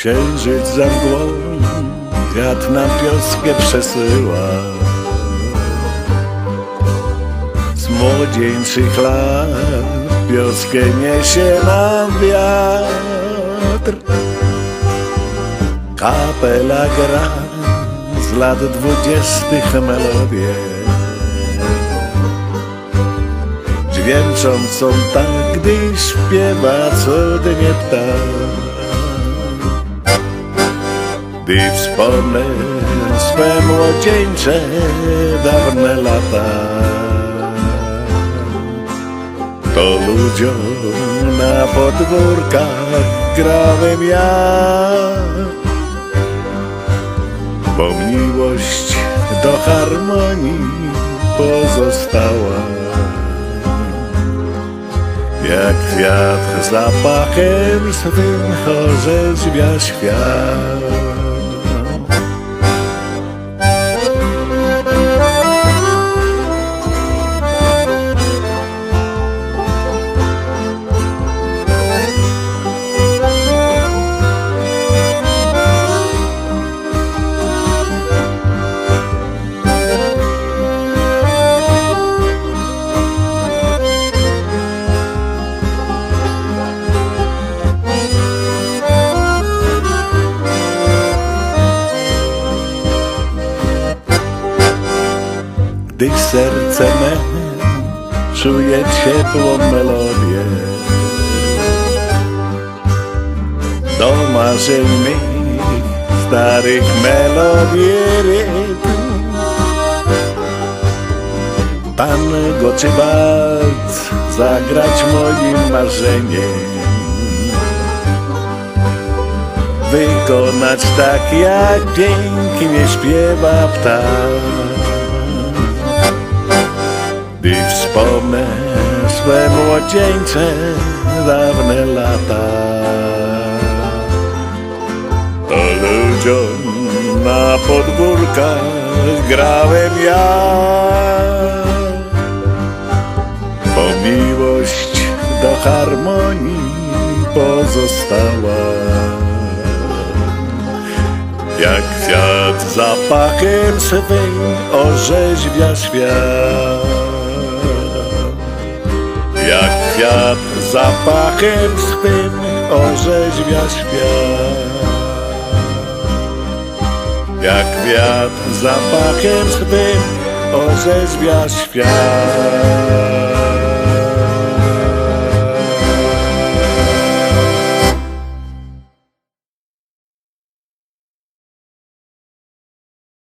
Księżyc za mgłą Wiatr nam pioskę przesyła. Z młodzieńczych lat Pioskę niesie nam wiatr. Kapela gra z lat dwudziestych melodię. Dźwięczącą tak, gdy śpiewa cudnie ptak Gdy wspomnę swe młodzieńcze dawne lata To ludziom na podwórkach grałem ja. Bo miłość do harmonii pozostała. Jak kwiat zapachem swym orzeźwia świat Gdy serce me czuje ciepłą melodię. Do marzeń mych starych melodii rytm. Tango czy walc zagrać moim marzeniem. Wykonać tak jak pięknie śpiewa ptak wspomnę swe młodzieńcze dawne lata. To ludziom na podwórkach grałem ja. Bo miłość do harmonii pozostała. Jak kwiat zapachem swym orzeźwia świat Jak kwiat zapachem swym orzeźwia świat. Jak kwiat zapachem swym orzeźwia świat